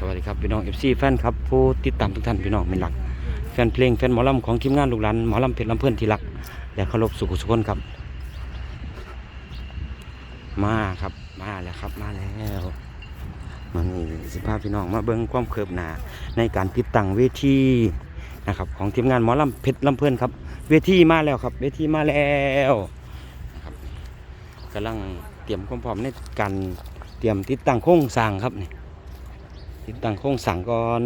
สวัสดีครับพี่น้อง FC แฟนครับผู้ติดตามทุกท่านพี่น้องเป็นหลัก แฟนเพลงแฟนหมอลำของทีมงานลูกหลานหมอลำเพชรลำเพื่อนที่รัก และเคารพสุขสุขคนครับ มาครับมาแล้วครับมาแล้วมันมีสิภาพพี่น้องมาเบิ้งความเคืบหนาในการติดตั้งเวทีนะครับของทีมงานหมอลำเพชรลำเพื่อนครับ เวทีมาแล้วครับ เวทีมาแล้วนะครับกำลังเตรียมความพร้อมในการเตรียมติดตั้งโครงสร้างครับนี่ ติดตั้งโครงสั่งก่อน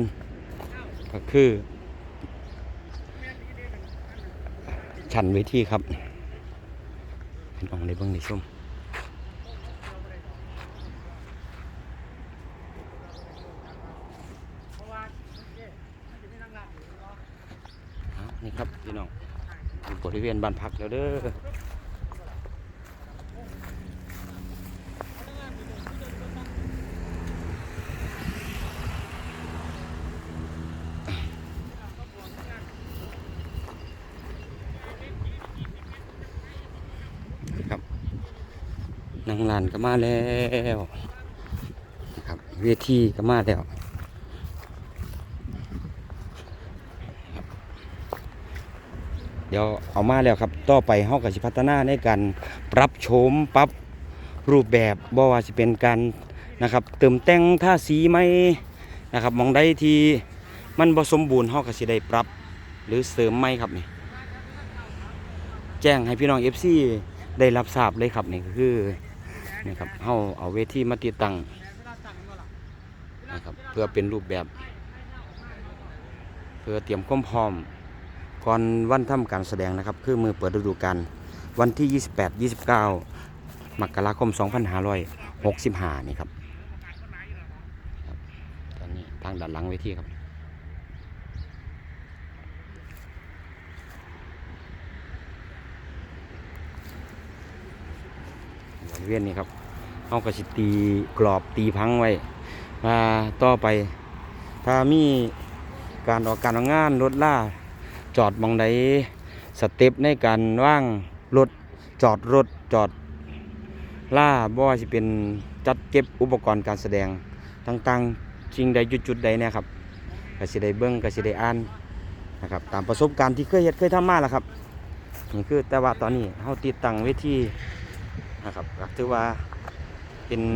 ก็คือ ชั้นเวทีครับพี่น้องในเบื้องในช่วงนี่ครับพี่น้องบริเวณบ้านพักแล้วเด้อ งลานก็มาแล้วนะครับเวทีก็มาแล้วเดี๋ยวเอามาแล้วครับ ต่อไปเฮาก็สิพัฒนาในการปรับโฉมปรับรูปแบบบ่ว่าสิเป็นการนะครับเติมแต่งท่าสีไหมนะครับมองใดที่มันบ่สมบูรณ์เฮาก็สิได้ปรับ หรือเสริมไหมครับนี่แจ้งให้พี่น้อง FC ได้รับทราบเลยครับนี่ก็คือ นี่ครับเฮาเอาเวทีมาติดตั้งนะครับเพื่อเป็นรูปแบบ เพื่อเตรียมความพร้อมก่อนวันทำการแสดงนะครับ คือมือเปิดฤดูกาลวันที่ 28 29 มกราคม 2565 นี่ครับครับตอนนี้ทางด้านหลังเวทีครับบริเวณนี้ครับ เอากระสิตีกรอบตีพังไว้มาต่อไป ถ้ามีการออกการงานรถล่า จอดหมองใดสเต็ปในการว่างรถจอดรถจอดล่าบ่ว่าสิเป็นจัดเก็บอุปกรณ์การแสดงต่างๆสิ่งใดจุดๆใดเนี่ยครับก็สิได้เบิ่งก็สิได้อ่านนะครับตามประสบการณ์ที่เคยเฮ็ดเคยทำมาแล้วครับนี่คือแต่ว่าตอนนี้เฮาติดตั้งเวทีนะครับก็ถือว่า เป็น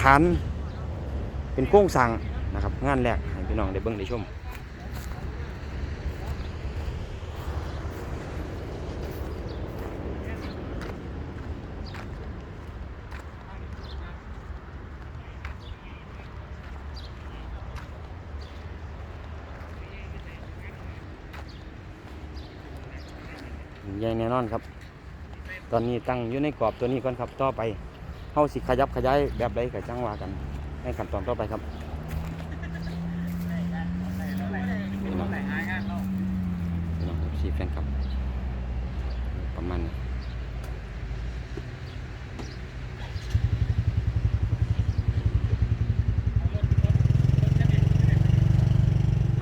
ฐาน เป็นโครงสร้างนะครับ งานแรกให้พี่น้องได้เบิ่งได้ชมใหญ่แน่นอนครับ ตอนนี้ตั้งอยู่ในกรอบตัวนี้ก่อนครับต่อไปเฮาสิขยับขยายแบบใดก็จังว่ากันในขั้นตอนต่อไปครับพี่น้องพี่น้องซีแฟนครับ ประมาณนี้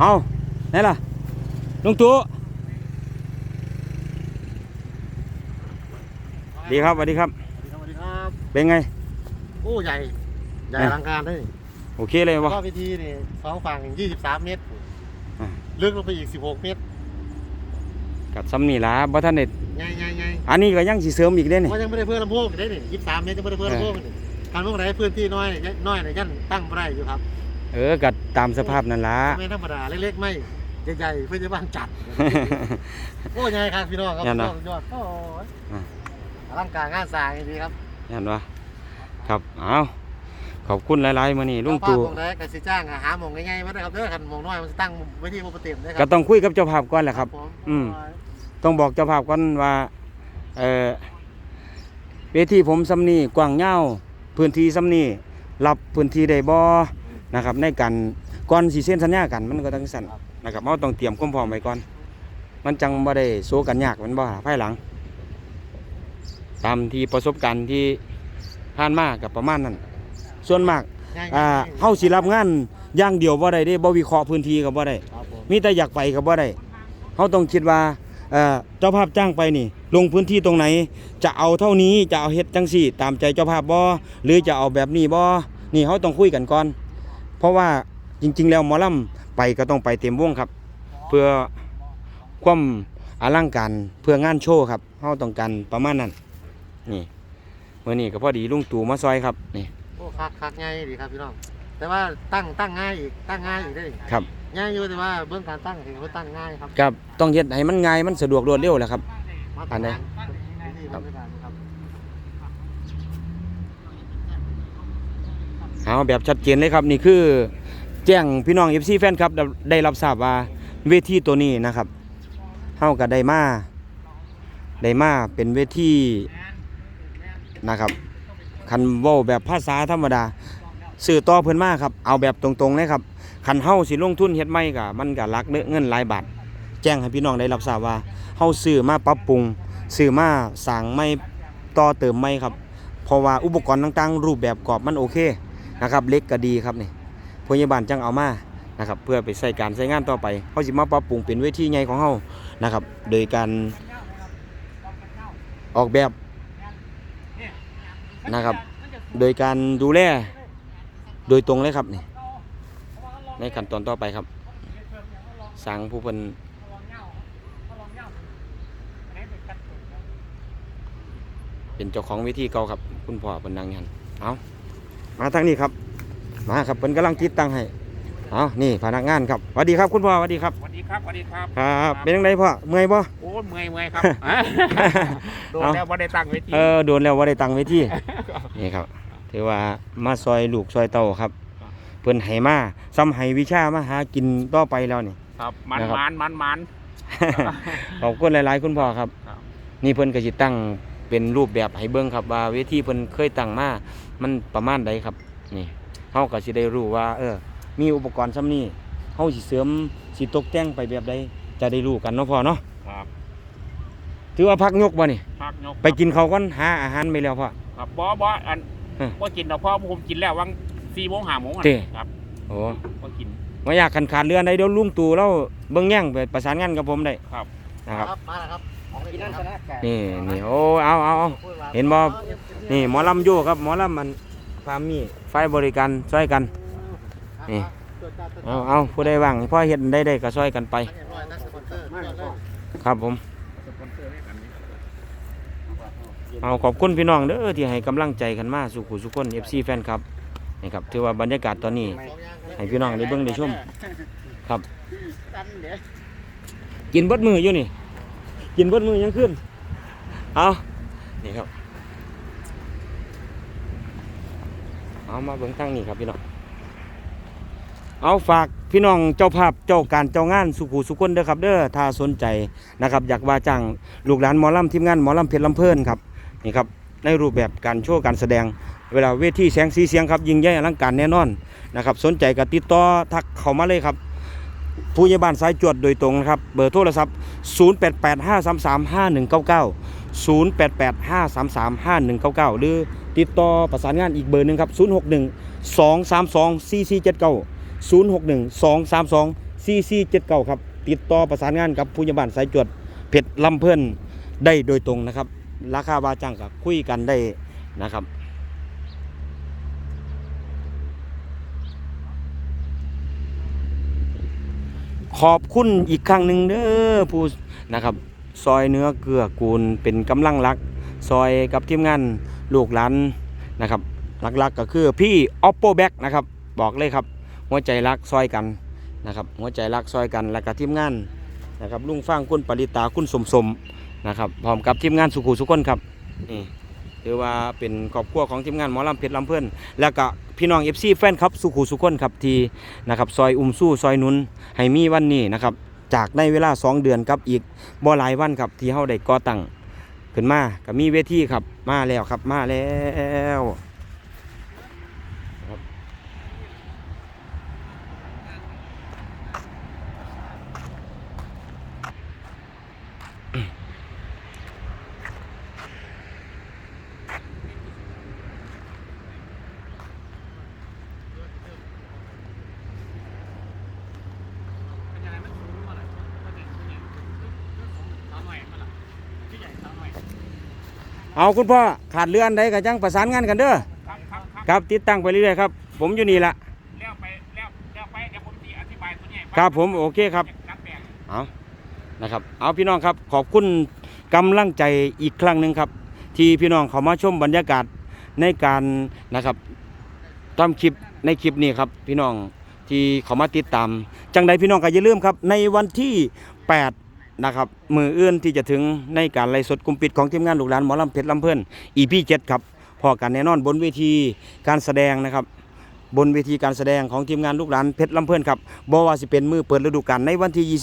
เอาไหนล่ะลุงตู่ ดีครับสวัสดีครับ สวัสดีครับ เป็นไง โอ้ใหญ่ ใหญ่อะอลังการเลยโอเคเลยวะรอบพิธีนี่สองฝั่ง23 เมตรอะลึกลงไปอีก 16 เมตรกัดซ้ำนี่ล่ะบ่ท่านเด็ดใหญ่ใหญ่ใหญ่อันนี้ก็ยังสิเสริมอีกเด้นี่ว่ายังไม่ได้เพิ่มลำโพงได้นี่23เมตรยังไม่ได้เพิ่มลำโพงนี่การเมื่อไหร่พื้นที่น้อยน้อยเนี่ยยันตั้งไม่ได้อยู่ครับ เออกัดตามสภาพนั่นล่ะไม่ธรรมดาเล็กๆไม่ใหญ่ๆเพื่อจะบ้านจัดโอ้ใหญ่ครับพี่น้องครับยันพี่นะน้องยอดโอ้ย อะอลังการงานสร้างจริงๆครับยันวะครับเอาขอบคุณหลายๆมื้อนี้ลุงตู่เจ้าภาพหมองไหนก็สิจ้างอะหาหมองง่ายๆมาได้ครับเด้อคันหมองน้อยมันสิตั้งไว้ที่บ่เต็มได้คก็รับต้องคุยกับเจ้าภาพก่อนแหละครับผมอืมต้องบอกเจ้าภาพก่อนว่าเออเวทีผมซ้ำนี่กว้างยาวพื้นที่ซ้ำนี่รับพื้นที่ได้บ่นะครับในการก่อนสิเซ็นสัญญากันมันก็ต้องสั่นนะครับเราต้องเตรียมความพร้อมไว้ก่อน มันจังบ่ได้โซกันยากแมันบ่ภายหลัง ตามที่ประสบการณ์ที่ผ่านมากับประมาณนั้นส่วนมากง่ายๆอ่าเฮาสิรับงานอย่างเดียวบ่ได้เด้บ่วิเคราะห์พื้นที่ก็บ่ได้ครับผมมีแต่อยากไปก็บ่ได้เขาต้องคิดว่าเอ่อเจ้าภาพจ้างไปนี่ ลงพื้นที่ตรงไหน จะเอาเท่านี้จะเอาเฮ็ดจังสี่ ตามใจเจ้าภาพบ่หรือจะเอาแบบนี้บ่นี่เขาต้องคุยกันก่อนราะว่าจริง ๆ แล้วหมอลำไปก็ต้องไปเต็มวงครับ เพื่อความอลังการเพื่องานโชว์ครับเฮาต้องการประมาณนั้น นี่เมื่อนี้ก็พอดีลุงตู่มาซอยครับนี่โอ้คักคักง่ายดีครับพี่น้องแต่ว่าตั้งตั้งง่ายอีกตั้งง่ายอีกได้ครับง่ายอยู่แต่ว่าเบื้องการตั้งเห็นว่าตั้งง่ายครับครับต้องเฮ็ดให้มันง่ายมันสะดวกรวดเร็วแหละครับมาตรอันไหนฐานนี่ครับมาตรฐานครับเอาแบบชัดเจนเลยครับนี่คือ แจ้งพี่น้อง FC แฟนครับได้ได้รับทราบว่าเวทีตัวนี้นะครับเฮาก็ได้มาได้มาเป็นเวที นะครับคันเว้าแบบภาษาธรรมดาสื่อต่อเพิ่นมาครับเอาแบบตรงๆเลยครับคันเฮาสิลงทุนเฮ็ดใหม่ก็มันก็หลักเด้อเงินหลายบาทแจ้งให้พี่น้องได้รับทราบว่าเฮาซื้อมาปรับปรุงซื้อมาสร้างใหม่ต่อเติมใหม่ครับ เพราะว่าอุปกรณ์ต่างๆ รูปแบบกรอบมันโอเคนะครับเล็กก็ดีครับนี่พยาบาลจังเอามานะครับเพื่อไปใช้การใช้งานต่อไปเขาสิมาปรับปรุงเป็นเวทีใหญ่ของเฮานะครับ โดยการออกแบบ นะครับ โดยการดูแลโดยตรงเลยครับนี่ในขั้นตอนต่อไปครับสร้างผู้เป็นเป็นเจ้าของวิธีเก่าครับ คุณพ่อเป็นนางยันเอามาทางนี้ครับ มาครับเป็นกำลังติดตั้งให้ เอานี่พนักงานครับสวัสดีครับคุณพ่อสวัสดีครับสวัสดีครับสวัสดีครับครับเป็นยังไงพ่อเมื่อยป่โอ้เมื่อยเมื่อยครับโดนเอาแล้วว่าได้ตั้งเวทีเออโดนแล้วว่าได้ตังค์ไว้ที่นี่ครับถือว่ามาซอยลูกซอยเต้าครับ เพิ่นให้มาซ้ำให้วิชามาหากินต่อไปแล้วนี่ครับมันนะครับมันมันมันขอบคุณหลาย ๆ คุณพ่อครับครับนี่เพิ่นก็สิตั้งเป็นรูปแบบให้เบิ่งครับว่าเวทีเพิ่นเคยตั้งมามันประมาณใดครับ นี่เฮาก็สิได้รู้ว่า เออ มีอุปกรณ์ซ้ำนี้เฮาสิเสริมสิตกแต่งไปแบบใดจะได้รู้กันเนาะพ่อเนาะครับถือว่าพักยกบ่นี่พักยกไปกินข้าวก่อนหาอาหารไปแล้วพ่อ ครับบ่บ่อันเออบ่กินดอกพ่อผมกินแล้ววังสี่โมงห้าโมงอะเต้ครับโอ้บ่กินไม่อยากขันขาดเรือนใดเดี๋ยวลุงตู่เราเบิ่งแย่งไปประสานงานกับผมได้ครับนะครับมาแล้วครับของกินนั่นชนะนี่นี่โอ้เอาเอาเอา เห็นบ่ นี่หมอลำโยครับหมอลำมันพามีไฟบริการช่วยกัน นี่เอาเอาผู้ใดว่างพ่อเฮ็ดได้ได้ก็ช่วยกันไป ครับผม เอาขอบคุณพี่น้องเด้อที่ให้กำลังใจกันมาสุขุสุขคน FC แฟนครับนี่ครับถือว่าบรรยากาศตอนนี้ ให้พี่น้องได้เบิ่งได้ชมครับ กินบดมืออยู่นี่ กินบดมือยังขึ้น เอานี่ครับ เอามาเบิ่งตั้งนี่ครับพี่น้อง เอาฝากพี่น้องเจ้าภาพเจ้าการเจ้างานสุขุสุคนเด้อครับ เด้อถ้าสนใจนะครับ อยากว่าจ้างลูกหลานหมอลำทีมงานหมอลำเพชรลำเพลินครับนี่ครับในรูปแบบการโชว์การแสดง เวลาเวทีแสงสีเสียงครับยิ่งใหญ่อลังการแน่นอนนะครับสนใจก็ติดต่อทักเข้ามาเลยครับ ผู้ใหญ่บ้านสายจวดโดยตรงนะครับ เบอร์โทรศัพท์ 0885335199 0885335199 หรือติดต่อประสานงานอีกเบอร์หนึ่งครับ 061 232 4479 061 232 4479 ครับ ติดต่อประสานงานกับผู้ใหญ่บ้านสายจวดเพชรลำเพิ่อนได้โดยตรงนะครับ ราคาบาจ้างกับคุยกันได้นะครับขอบคุณอีกครั้งหนึ่งเด้อผู้นะครับ ซอยเนื้อเกลือกูลเป็นกำลังหลัก ซอยกับทีมงานลูกหลานนะครับหลักๆก็คือพี่ oppo back นะครับ บอกเลยครับ หัวใจรักซอยกันนะครับหัวใจรักซอยกันแล้วก็ทีมงานนะครับลุงฟังคุณปริตาคุณสมสมนะครับพร้อมกับทีมงานสุขุสุขคนครับนี่ถือว่าเป็นครอบครัวของทีมงานหมอลำเพชรลำเพื่อนแล้วก็พี่น้องเอฟซีแฟนครับสุขุสุขคนครับทีนะครับซอยอุ้มสู้ซอยนุนให้มีวันนี้นะครับจากในเวลา 2 เดือนกับอีกบ่หลายวันครับที่เฮาได้ก่อตั้งขึ้นมาก็มีเวทีครับมาแล้วครับมาแล้ว เอาคุณพ่อขาดเรืออันใดก็จังประสานงานกันเด้อครับครับครับครับติดตั้งไปเรื่อยๆครับผมอยู่นี่ละแล้วไปแล้วครับผมโอเคครับ จัดแปลงเอานะครับ เอาพี่น้องครับขอบคุณกำลังใจอีกครั้งหนึ่งครับ ที่พี่น้องเขามาชมบรรยากาศในการนะครับทำคลิปในคลิปนี้ครับ พี่น้องที่เขามาติดตาม จังใดพี่น้องก็อย่าลืมครับ ในวันที่ 8 นะครับมืออื่นที่จะถึงในการไล่สดกลุ่มปิดของทีมงานลูกหลานหมอลำเพชรลำเพิ่อน EP 7ครับพอกันแน่นอนบนเวทีการแสดงนะครับบนเวทีการแสดงของทีมงานลูกหลานเพชรลำเพิ่อนครับบ่ว่าสิเป็นมือเปิดฤดูกาลในวันที่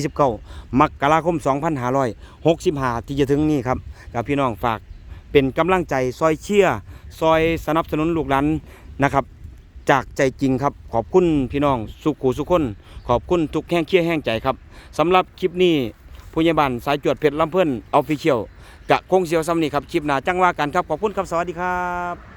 28 29มกราคม 2565 ที่จะถึงนี้ครับกับพี่น้องฝากเป็นกำลังใจซอยเชียร์ซอยสนับสนุนลูกหลานนะครับ จากใจจริงครับ ขอบคุณพี่น้องสุขูสุขคน ขอบคุณทุกแห้งเคียแห้งใจครับสำหรับคลิปนี้ผู้ใหญ่บ้านสายจวดเพชรลำเพิ่นออฟฟิเชียลกะคงเสียวซ้ำนี่ครับคลิปหน้าจังว่ากันครับขอบคุณครับสวัสดีครับ